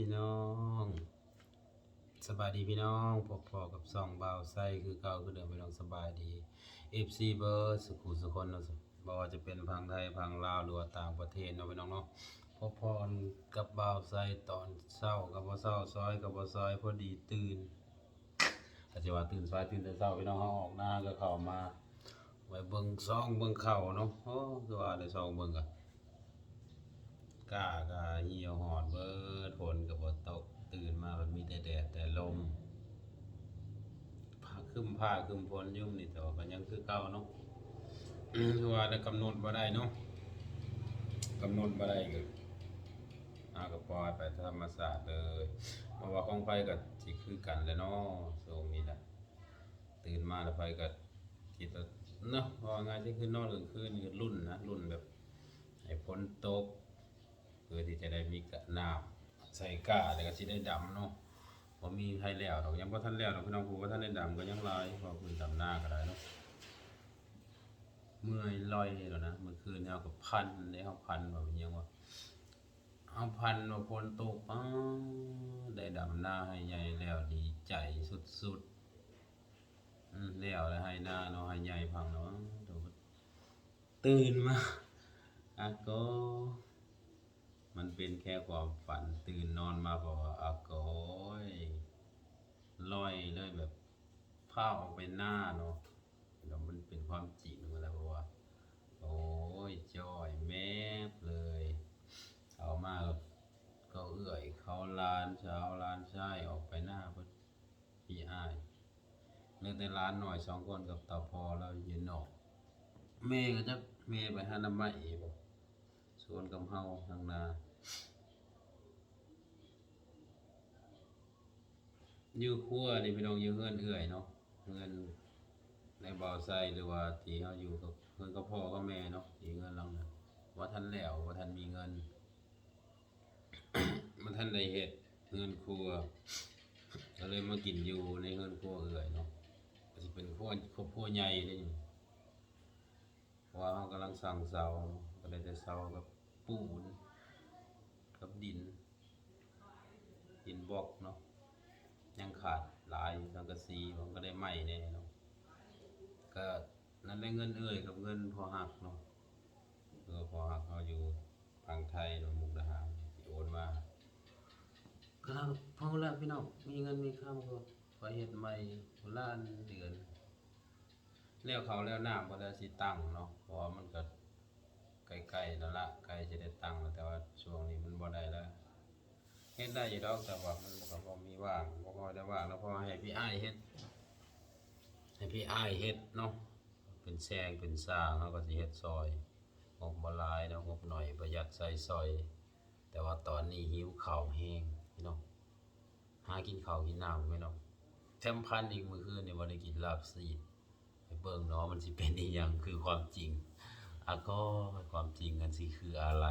พี่น้องสบายดีพี่น้องพบพอกับซองเบาไส้คือเก่าคือเดิมพี่น้องสบายดี FC เบอร์สุขุสุคนเนาะบ่ว่าจะเป็นพังไทยพังลาวหรือว่าต่างประเทศเนาะพี่น้องเนาะพบพรกับเบาไส้ตอนเช้ากับบ่เช้าซอยกับบ่ซอยพอดีตื่นอาจจะว่าตื่นสายตื่นแต่เช้าพี่น้องเฮาออกหน้าก็เข้ามาไว้เบิ่งซองเบิ่งเข่าเนาะโอ้คือว่าได้ซองเบิ่งกะ ก้ากาเหี่ยวหอดเบิดฝนกับบตกตื่นมามันมีแต่แดดแต่ลมผ้าคึมผ้าคึมฝนยุ่มนี่แต่ว่าก็ยังคือเก่าเนาะคือว่าได้กำหนดบ่ได้เนาะกำหนดบ่ได้ก็อาก็ปล่อยไปธรรมศาสตร์เลยเพราะว่าของไฟก็สิคือกันแหล้วเนาะช่วงนี้แหละตื่นมาแล้วไฟก็คิดว่าเนาะพราะว่าง่ายที่คือนอนกลางคืนนี่ก็รุ่นนะรุ่นแบบให้ฝนตก จะได้มีกะน้ำใส่กาแล้วก็สิได้ดำเนาะบ่มีให้แล้วดอกยังบ่ทันแล้วดอกพี่น้องผู้บ่ทันได้ดำก็ยังลายพราะเพิ่นดำหน้าก็ได้เนาะเมื่อยลอยแล้วนะเมื่อคืนเฮาก็พันได้เฮาพันว่าเป็นยังวะเฮาพันว่าฝนตกอ้าได้ดำหน้าให้ใหญ่แล้วดีใจสุดๆอืมแล้วแล้วให้หน้าเนาะให้ใหญ่พังเนาะตื่นมาอะก็ มันเป็นแค่ความฝันตื่นนอนมาบอกว่าอากอยลอยเลยแบบผ้าออกไปหน้าเนาะแล้วมันเป็นความจริงมาแล้วเพราะว่า โอ้ยจอยแมบเลยเอามาก็ก็เอื่อยเขาลานเช้าลานใช่ออกไปหน้าพี่อ้ายเลือแต่ร้านหน่อยสองคนกับตาพอแล้วยืนออกเมย์ก็จะเมย์ไปหาน้ำไม้อีกบอกชวนกับเฮาทางนา ยู่ครัวนี่พี่น้องอยู่เฮือนเอื่อยเนาะเฮือนในบ่อไซหรือว่าที่เฮาอยู่กับเฮือนกับพ่อกับแม่เนาะที่เงินหลังนะว่าท่านแล้วว่าท่านมีเงินมันท่านได้เฮ็ดเฮือนครัวก็เลยมากินอยู่ในเฮือนครัวเอื่อยเนาะก็สิเป็นครัวครอบครัวใหญ่เลยนี่ว่าเฮากำลังสั่งเสาก็ได้แต่เสากับปูน กับดิน ดินบล็อกเนาะยังขาดหลายสังกะสีผมก็ได้ไหมแน่เนาะก็นั่นได้เงินเอ่ยกับเงินพอหักเนาะเออพอหักเขาอยู่ทางไทยเนาะมุกดาหารที่โอนมาก็พอแล้วพี่น้องมีเงินมีข้ามก็ไปเฮ็ดใหม่ล้านเดือนแล้วเขาแล้วน้ำก็ได้สิตั้งเนาะเพราะมันก็ ใกล้ๆนั่นละใกล้จะได้ตั้งแล้วแต่ว่าช่วงนี้มันบ่ได้แล้วเฮ็ดได้อยู่ดอกแต่ว่ามันก็บ่มีว่างบ่พอได้ว่างแล้วพอให้พี่อ้ายเฮ็ดให้พี่อ้ายเฮ็ดเนาะเป็นแซงเป็นสร้างเฮาก็สิเฮ็ดซอยงบบ่หลายเนาะงบหน่อยประหยัดใส่ซอย แต่ว่าตอนนี้หิวข้าวแห้งพี่น้องหากินข้าวกินน้ำพี่น้องแถมพันอีกมื้อคืนนี่บ่ได้กินลาบซีดไปเบิ่งเนาะมันสิเป็นอีหยังคือความจริง อะก็ความจริงกันสิคืออะไร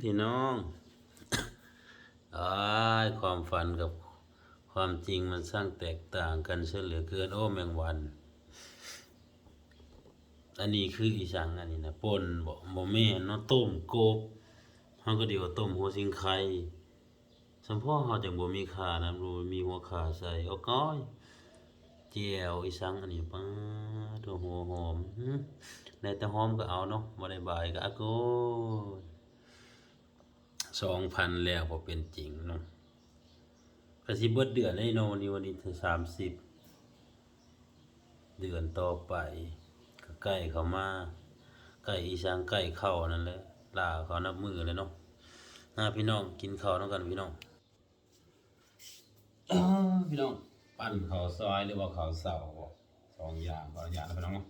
พี่น้องอ้ายความฝันกับความจริงมันสร้างแตกต่างกันเสียเหลือเกินโอ้แมงวัน อันนี้คืออีสังอันนี้นะปนบ่บ่แม่นเนาะต้มโกบเฮาก็ดียวว่าต้มหัวสิงไข่สมพ่อเฮาจังบ่มีขานะบ่มีหัวขาใส่เอาก้อย จียวอีสังอันนี้ป้าตัวหัวหอมหึได้แต่หอมก็เอาเนาะบ่ได้บายก็อะโกยสองพันแล้วพอเป็นจริงเนาะกระสิเบิดเดือนให้โนนี่วันนี้ถึงสามสิบเดือนต่อไปก็ใกล้เขามาใกล้อีสานใกล้เข้านั่นแหละลาเขานับมือเลยเนาะน่าพี่น้องกินข้าวน้องกันพี่น้องพี่น้อง ปั้นข้าวซอยหรือว่าข้าวเสาสองอย่างขออนุญาตนะพี่น้องเนาะ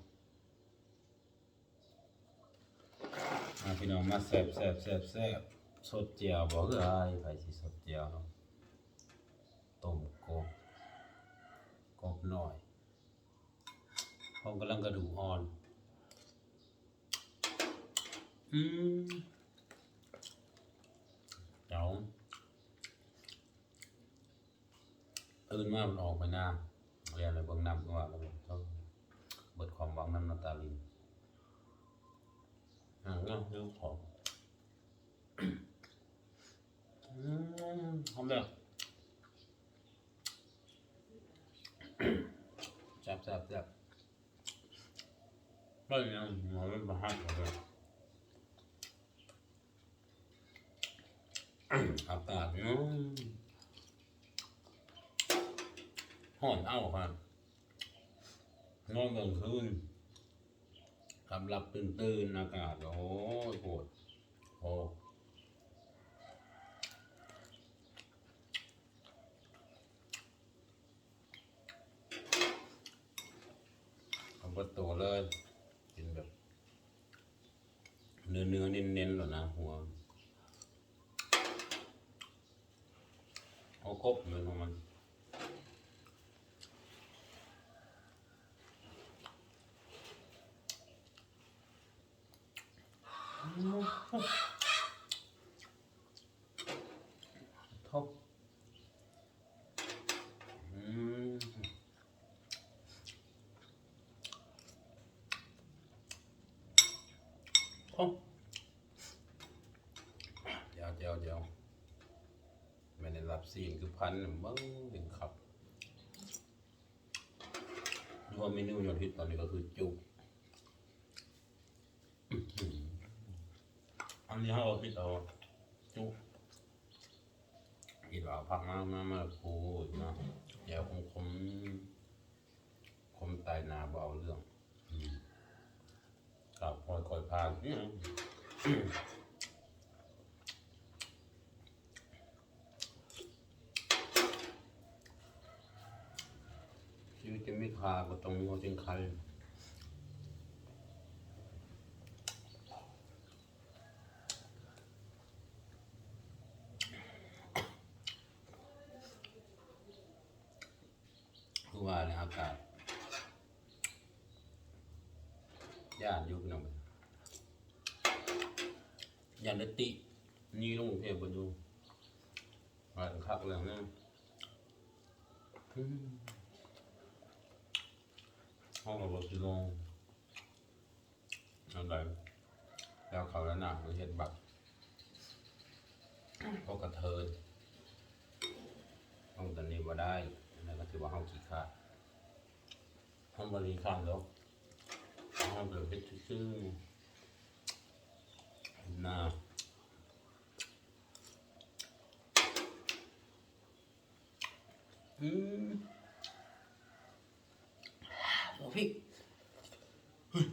อ่าพี่น้องมาแซ่บแซ่บแซ่บแซ่บสดเจียวบอกคืออะไปสิสดเจียวเนาะต้มกบกบหน่อยผมกำลังกระดูกอ่อน อืมเดี๋ยวตื่ นมามันออกไปหน้าเรียนอะไรเบื้องน้ำก็ว่าแล้วต้องเบิดความหวังน้ำน้ำตาลินอ่าก็เรื่องของออืมทำเลยจับจับจับไม่ยังหัวไม่มาหักเลยอากาศเนาะ ห่อนเอ้าครับนอนกลางคืนกำลับตื่นตื่นๆอากาศโอ้ยโหดโอ้เอาประตูเลยกินแบบ เนื้อเนื้อเน้นเน้นหรอนะหัวเอาครบเลยของมัน ทบอืมโอ้เดี๋ยวเดี๋ยวเดี๋ยวไม่ได้รับซีนคือพันหนึ่งเบิ้งถึงขับรวมเมนูยอดฮิตตอนนี้ก็คือจุกอื้อหือ อันนี้เขาเอาคิดเอาจุกคิดว่าผักมามามาคูเนาะเดี๋ยวคมคมคมตายนาเบเอาเรื่องอืมครับคอยคอยพานเนี่ยชีวิตจะไม่คาก็ต้องงอจริงใครคือ ว่าในอากาศย่านอยู่พี่น้องย่านเดตินี่ลงกรุงเพบ่อยู่มาถึงคักแล้วนะอืมห้องกับบสิลงนั่นแล้วเขาแล้วหนักเห็นบักก็กระเทยห้องตอนนี้บ่ได้นั่นก็ถือว่าห้องขี้ขาด ห้องบริการแล้วเอาแบบเฮ็ดซื่อๆนะอืมเอาพริกเฮ้ย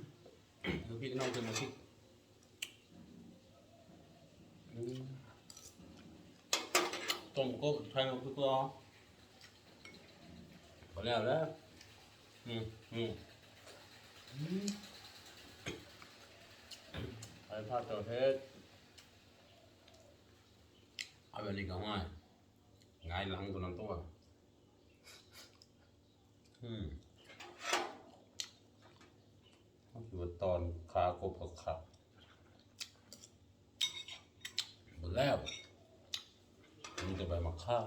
เอาพริกน้องเป็นมาพริกอืมต้มก็ใช้เอาพริกรอพอแล้วแล้ว อืมอืมไอ้ผ้าตัวเทศเอาแบบนี้ก็ง่ายง่ายหลังตัวนั้นตัวอืมเขาคิดว่ตอนขากบกับขับหมดแล้วมันจะไปมาฆ่า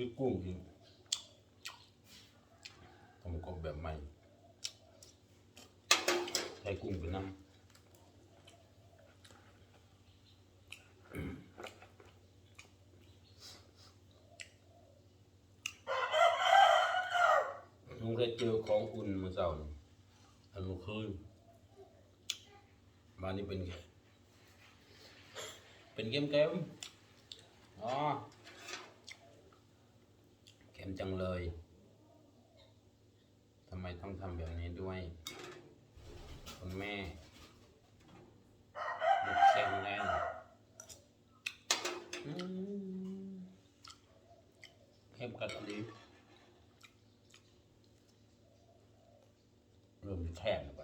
นี่กุ้งอีกทำกบแบบใหม่ใช้กุ้งเป็นน้ำลุงเคยเจอของอุ่นเมื่อเช้านี่อันเมื่อคืนบ้านนี้เป็น เป็นเกมเกมอ๋อ จังเลยทำไมต้องทำแบบนี้ด้วยคุณแม่บุกแข็งแรงอืมเข้มกัดดีเริ่มแทบ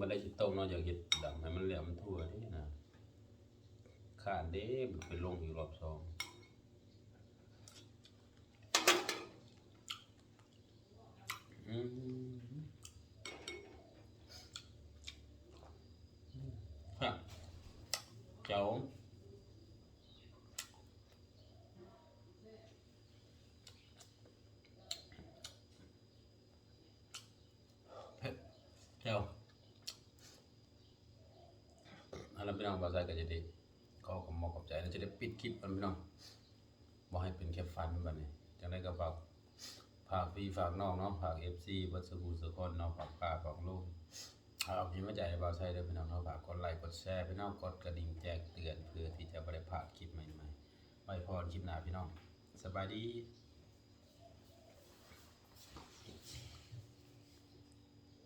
มาได้จิตต้นเนาะอยากเห็ดดำให้มันแหลมทั่วนี่นะขาดเด้เป็นลงอีกรอบสองอืมฮะเจ้า บ่าวไซก็จะได้ขอขอบคุณขอบใจแล้วจะได้ปิดคลิปกันพี่น้องบ่ให้เป็นแค่ฟันบัดนี้จังไดก็ฝากฝากพี่ฝากน้องเนาะฝาก FC เบ่สุขุสุคนเนาะฝากป้าฝากลูกเอาพี่มาใจให้บ่าไซเด้อพี่น้องเนาะฝากกดไลค์กดแชร์พี่น้องกดกระดิ่งแจ้งเตือนเพื่อที่จะบ่ได้พลาดคลิปใหม่ๆไว้พรคลิปหน้าพี่น้องสบายดี